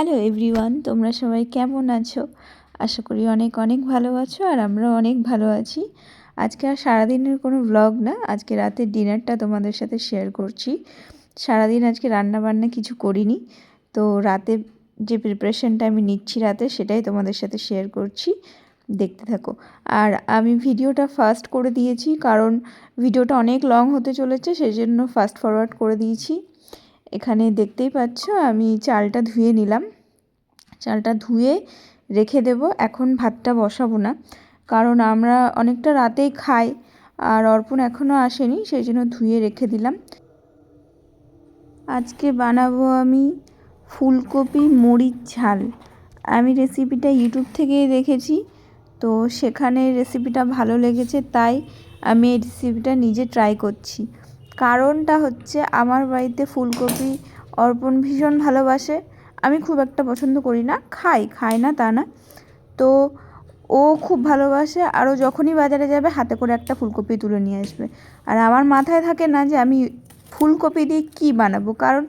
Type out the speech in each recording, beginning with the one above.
Hello everyone, তোমরা সবাই কেমন আছো? আশা করি অনেক অনেক ভালো আছো আর আমরা অনেক ভালো আছি। আজকে আর সারাদিনের কোনো ব্লগ না, আজকে রাতের ডিনারটা তোমাদের সাথে শেয়ার করছি। সারাদিন আজকে রান্না বান্না কিছু করিনি, তো রাতে যে প্রিপারেশনটা আমি নিচ্ছি রাতে সেটাই তোমাদের সাথে শেয়ার করছি। দেখতে থাকো। আর আমি ভিডিওটা ফাস্ট করে দিয়েছি, কারণ ভিডিওটা অনেক লং হতে চলেছে সেই জন্য ফাস্ট ফরওয়ার্ড করে দিয়েছি। এখানে দেখতেই পাচ্ছ, আমি চালটা ধুয়ে নিলাম। চালটা ধুয়ে রেখে দেব, এখন ভাতটা বসাবো না। কারণ আমরা অনেকটা রাতেই খাই, আর অর্পণ এখনও আসেনি, সেই জন্য ধুয়ে রেখে দিলাম। আজকে বানাবো আমি ফুলকপি মরিচ ঝাল। আমি রেসিপিটা ইউটিউব থেকেই দেখেছি, তো সেখানে রেসিপিটা ভালো লেগেছে, তাই আমি এই রেসিপিটা নিজে ট্রাই করছি। কারণটা হচ্ছে আমার বাড়িতে ফুলকপি অর্পণ ভীষণ ভালোবাসে। আমি খুব একটা পছন্দ করি না, খাই খাই না তা না। তো ও খুব ভালোবাসে আরও যখনই বাজারে যাবে হাতে করে একটা ফুলকপি তুলে নিয়ে আসবে। আর আমার মাথায় থাকে না যে আমি ফুলকপি দিয়ে কী বানাবো, কারণ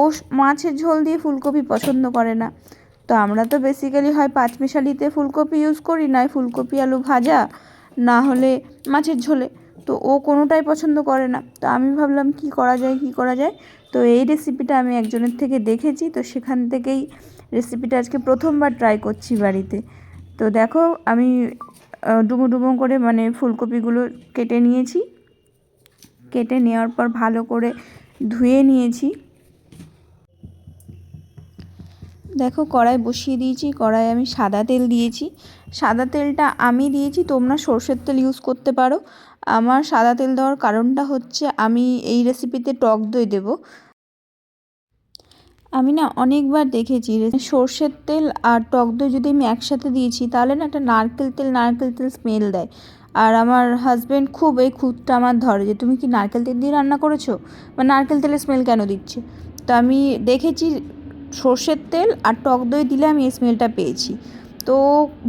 ও মাছের ঝোল দিয়ে ফুলকপি পছন্দ করে না। তো আমরা তো বেসিক্যালি হয় পাঁচমিশালিতে ফুলকপি ইউজ করি, নয় ফুলকপি, আলু ভাজা, না হলে মাছের ঝোলে। তো ও কোনোটাই পছন্দ করে না। তো আমি ভাবলাম, কি করা যায়, কি করা যায়? তো এই রেসিপিটা আমি একজনের থেকে দেখেছি। তো সেখান থেকেই রেসিপিটা আজকে প্রথমবার ট্রাই করছি বাড়িতে। তো দেখো, আমি ডুমো ডুমো করে মানে ফুলকপিগুলো কেটে নিয়েছি। কেটে নেওয়ার পর ভালো করে ধুয়ে নিয়েছি। দেখো, কড়াই বসিয়ে দিয়েছি। কড়াই আমি সাদা তেল দিয়েছি। সাদা তেলটা আমি দিয়েছি। তোমরা সর্ষের তেল ইউজ করতে পারো। আমার সাদা তেল দেওয়ার কারণটা হচ্ছে আমি এই রেসিপিতে টক দই দেব। আমি না অনেকবার দেখেছি সর্ষের তেল আর টক দই যদি আমি একসাথে দিয়েছি, তাহলে না একটা নারকেল তেল নারকেল তেল স্মেল দেয়। আর আমার হাজব্যান্ড খুব এই খুঁতটা আমার ধরে যে, তুমি কি নারকেল তেল দিয়ে রান্না করেছ? বা নারকেল তেলের স্মেল কেন দিচ্ছে? তো আমি দেখেছি সর্ষের তেল আর টক দই দিলে আমি এই স্মেলটা পেয়েছি। তো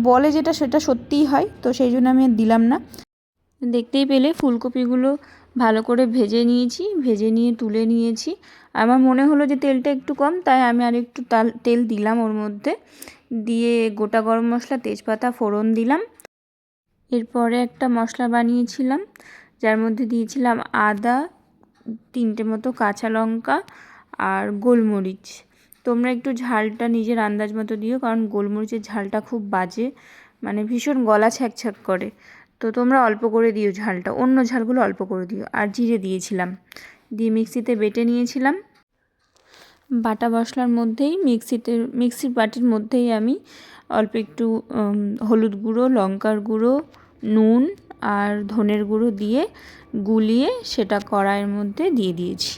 বলে যেটা, সেটা সত্যিই হয়। তো সেই জন্য আমি দিলাম না। দেখতেই পেলে ফুলকপিগুলো ভালো করে ভেজে নিয়েছি, ভেজে নিয়ে তুলে নিয়েছি। আমার মনে হলো যে তেলটা একটু কম, তাই আমি আর একটু তাল দিলাম ওর মধ্যে। দিয়ে গোটা গরম মশলা, তেজপাতা, ফোড়ন দিলাম। এরপরে একটা মশলা বানিয়েছিলাম, যার মধ্যে দিয়েছিলাম আদা, তিনটে মতো কাঁচা লঙ্কা আর গোলমরিচ। তোমরা একটু ঝালটা নিজের আন্দাজ মতো দিও, কারণ গোলমরিচের ঝালটা খুব বাজে মানে ভীষণ গলা ছ্যাঁক করে। তো তোমরা অল্প করে দিও ঝালটা, অন্য ঝালগুলো অল্প করে দিও। আর জিরে দিয়েছিলাম। দিয়ে মিক্সিতে বেটে নিয়েছিলাম। বাটা মশলার মধ্যেই, মিক্সিতে, মিক্সির বাটির মধ্যেই আমি অল্প একটু হলুদ গুঁড়ো, লঙ্কার গুঁড়ো, নুন আর ধনের গুঁড়ো দিয়ে গুলিয়ে সেটা কড়াইয়ের মধ্যে দিয়ে দিয়েছি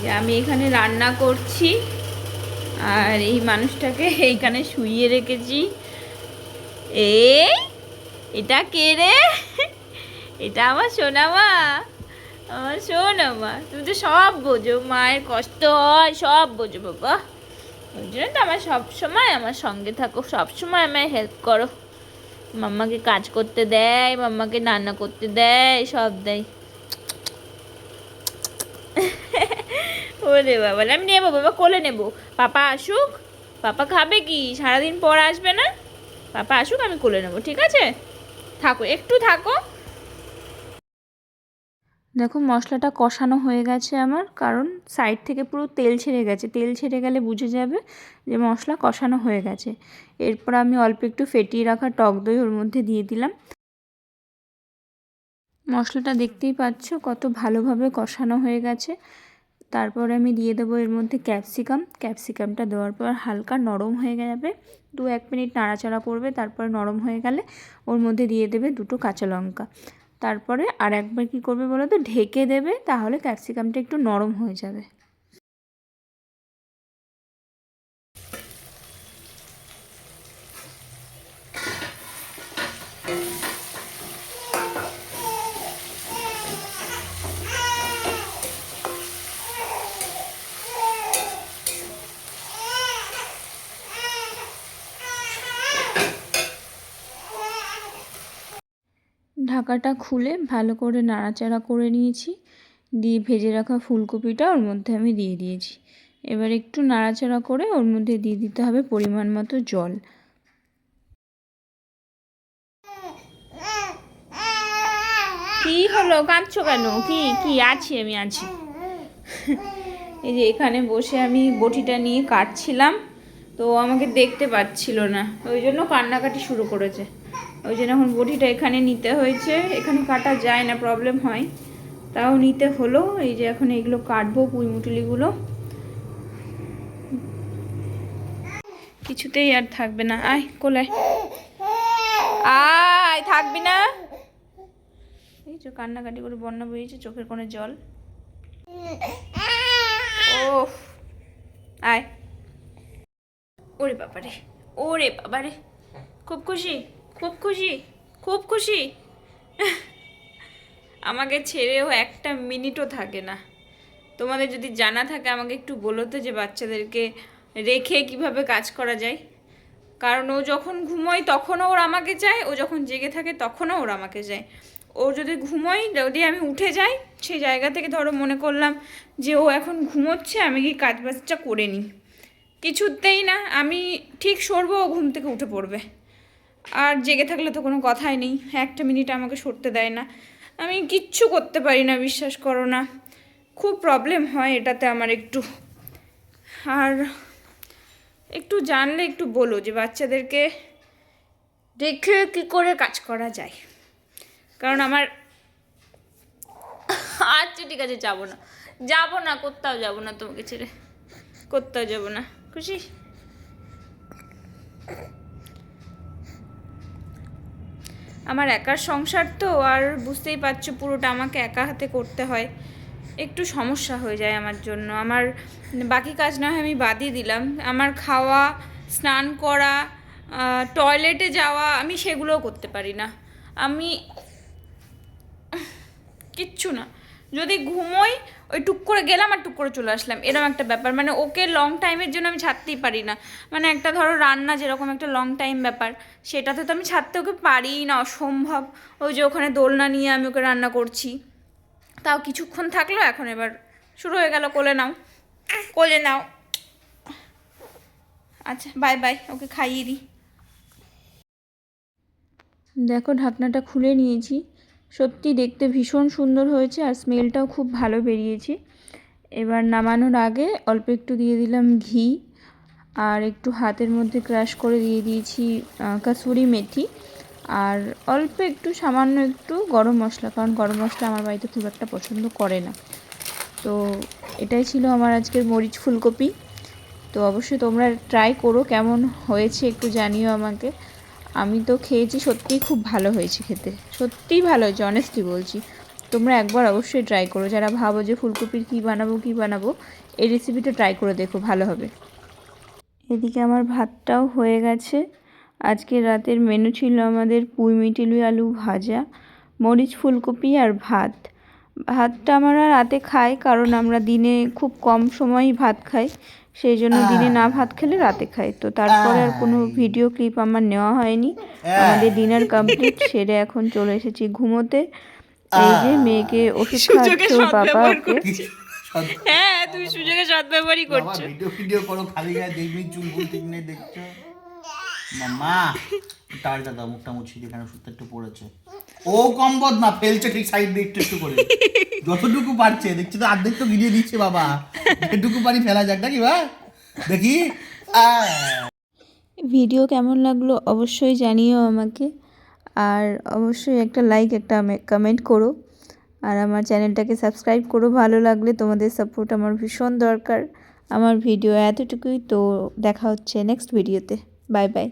যে আমি এখানে রান্না করছি। আর এই মানুষটাকে এইখানে শুইয়ে রেখেছি। এ এটা কে রে? এটা আমার সোনামা। আমার সোনামা। তুমি তো সব বোঝো, মায়ের কষ্ট হয়, সব বোঝো বাবা। ওই জন্য তো আমার সবসময় আমার সঙ্গে থাকো সবসময় আমায় হেল্প করো। মাম্মাকে কাজ করতে দেয়, মাম্মাকে রান্না করতে দেয়, সব দেয়। ওরে বাবা। আমি নেব, বাবা, কোলে নেব। পাপা আসুক, পাপা খাবে কি? সারাদিন পর আসবে না? পাপা আসুক, আমি কোলে নেব, ঠিক আছে? থাকো, একটু থাকো। দেখো, মশলাটা কষানো হয়ে গেছে আমার, কারণ সাইড থেকে পুরো তেল ছেড়ে গেছে। তেল ছেড়ে গেলে বুঝে যাবে যে মশলা কষানো হয়ে গেছে। এরপর আমি অল্প একটু ফেটিয়ে রাখা টক দই ওর মধ্যে দিয়ে দিলাম। মশলাটা দেখতেই পাচ্ছ, কত ভালোভাবে কষানো হয়ে গেছে। তারপরে আমি দিয়ে দেবো এর মধ্যে ক্যাপসিকাম। ক্যাপসিকামটা দেওয়ার পর হালকা নরম হয়ে যাবে। দু এক মিনিট নাড়াচাড়া করবে, তারপরে নরম হয়ে গেলে ওর মধ্যে দিয়ে দেবে দুটো কাঁচা লঙ্কা। তারপরে আর একবার কী করবে বলো তো? ঢেকে দেবে, তাহলে ক্যাপসিকামটা একটু নরম হয়ে যাবে। ঢাকাটা খুলে ভালো করে নাড়াচাড়া করে নিয়েছি। দিয়ে ভেজে রাখা ফুলকপিটা ওর মধ্যে আমি দিয়ে দিয়েছি। এবার একটু নাড়াচাড়া করে ওর মধ্যে দিয়ে দিতে হবে পরিমাণ মতো জল। কি হলো? কাঁদছো কেন? কি কি? আছি আমি, আছি। এই যে এখানে বসে আমি বটিটা নিয়ে কাটছিলাম, তো আমাকে দেখতে পাচ্ছিল না। ওই জন্য কান্নাকাটি শুরু করেছে। ওই জন্য এখন বটিটা এখানে নিতে হয়েছে। এখানে কাটা যায় না প্রবলেম হয়। তাও নিতে হলো। এই যে এখন এগুলো কাটবো পুঁইমুটুলিগুলো কিছুতেই আর থাকবে না। আয় কোলায় আয়। থাকবি না। এই যে কান্নাকাটি করে বন্যা বইয়েছে চোখের কোণে জল। ও আয়। ওরে বাবারে ওরে বাবারে। খুব খুশি? খুব খুশি খুব খুশি। আমাকে ছেড়েও একটা মিনিটও থাকে না। তোমাদের যদি জানা থাকে, আমাকে একটু বলো তো যে বাচ্চাদেরকে রেখে কীভাবে কাজ করা যায়। কারণ ও যখন ঘুমোয় তখনও ওর আমাকে চায়। ও যখন জেগে থাকে তখনও ওর আমাকে চায়। ও যদি ঘুমোয়, যদি আমি উঠে যাই, সেই জায়গা থেকে ধরো মনে করলাম যে ও এখন ঘুমোচ্ছে, আমি কি কাজ বাজটা করে নিই? কিছুতেই না, আমি ঠিক সরবো, ও ঘুম থেকে উঠে পড়বে। আর জেগে থাকলে তো কোনো কথাই নেই। একটা মিনিট আমাকে সরতে দেয় না। আমি কিচ্ছু করতে পারি না, বিশ্বাস করো না। খুব প্রবলেম হয় এটাতে আমার একটু। আর একটু জানলে একটু বলো যে বাচ্চাদেরকে দেখে কী করে কাজ করা যায়? কারণ আমার আচ্ছা ঠিক আছে, যাব না। যাব না কোথাও যাব না তোমাকে ছেড়ে। কোথাও যাব না। খুশি? আমার একার সংসার তো, আর বুঝতেই পারছ পুরোটা আমাকে একা হাতে করতে হয়। একটু সমস্যা হয়ে যায় আমার জন্য। আমার বাকি কাজ না হয় আমি বাদই দিলাম। আমার খাওয়া, স্নান করা টয়লেটে যাওয়া, আমি সেগুলোও করতে পারি না। আমি, কিচ্ছু না। যদি ঘুমোই ওই টুক করে গেলাম আর টুক করে চলে আসলাম। এরকম একটা ব্যাপার। মানে ওকে লং টাইমের জন্য আমি ছাড়তেই পারি না। মানে একটা ধরো রান্না যেরকম একটা লং টাইম ব্যাপার, সেটাতে তো আমি ছাড়তে ওকে পারি না, অসম্ভব। ওই যে ওখানে দোলনা নিয়ে আমি ওকে রান্না করছি। তাও কিছুক্ষণ থাকল, এখন এবার শুরু হয়ে গেল, কোলে নাও। কোলে নাও। আচ্ছা বাই বাই ওকে খাইয়ে দিই। দেখো, ঢাকনাটা খুলে নিয়েছি। সত্যি দেখতে ভীষণ সুন্দর হয়েছে আর স্মেলটাও খুব ভালো বেরিয়েছে। এবার নামানোর আগে অল্প একটু দিয়ে দিলাম ঘি আর একটু হাতের মধ্যে ক্রাশ করে দিয়ে দিয়েছি কাসুরি মেথি। আর অল্প একটু সামান্য একটু গরম মশলা, কারণ গরম মশলা আমার বাড়িতে খুব একটা পছন্দ করে না। তো এটাই ছিল আমার আজকের মরিচ ফুলকপি। তো অবশ্যই তোমরা ট্রাই করো, কেমন হয়েছে একটু জানিও আমাকে। আমি তো খেয়েছি, সত্যিই খুব ভালো হয়েছে খেতে। সত্যিই ভালো হয়েছে অনেস্টলি বলছি। তোমরা একবার অবশ্যই ট্রাই করো। যারা ভাবো যে ফুলকপির কী বানাবো কী বানাবো, এই রেসিপিটা ট্রাই করে দেখো, ভালো হবে। এদিকে আমার ভাতটাও হয়ে গেছে। আজকে রাতের মেনু ছিল আমাদের পুঁই মিটিলুই আলু ভাজা, মরিচ ফুলকপি আর ভাত। ভাতটা আমরা রাতে খাই, কারণ আমরা দিনে খুব কম সময়ই ভাত খাই। সেই জন্য দিনে না ভাত খেলে রাতে খাই তো তারপরে আর কোনো ভিডিও ক্লিপ আমার নেওয়া হয়নি। আমাদের ডিনার কমপ্লিট সেরে এখন চলে এসেছি ঘুমোতে। এই যে মেয়েকে ওষুধ খাওয়াচ্ছে বাবা। ওকে হ্যাঁ তুমি সুযোগে সদ্ব্যবহারই করছ। ভিডিও ভিডিও করো খালি গায়ে দেখবি চুল ফুল ঠিক নেই দেখছ মামা টালটা দাও মুখটা মুছি যেখানে ওষুধটা একটু পড়েছে। ও কম বদমা ফেলছে ঠিক সাইড দিয়ে একটু একটু করে। যতটুকু পারছে, দেখছি তো অর্ধেক তো গিরিয়ে দিচ্ছে বাবা। যেটুকু পারি ফেলা যাক, নাকি বা দেখি। ভিডিও কেমন লাগল অবশ্যই জানিও আমাকে, আর অবশ্যই একটা লাইক একটা কমেন্ট করো, আর আমার চ্যানেলটাকে সাবস্ক্রাইব করো, ভালো লাগলে তোমাদের সাপোর্ট আমার ভীষণ দরকার। আমার ভিডিও এতটুকুই, তো দেখা হচ্ছে নেক্সট ভিডিওতে বাই বাই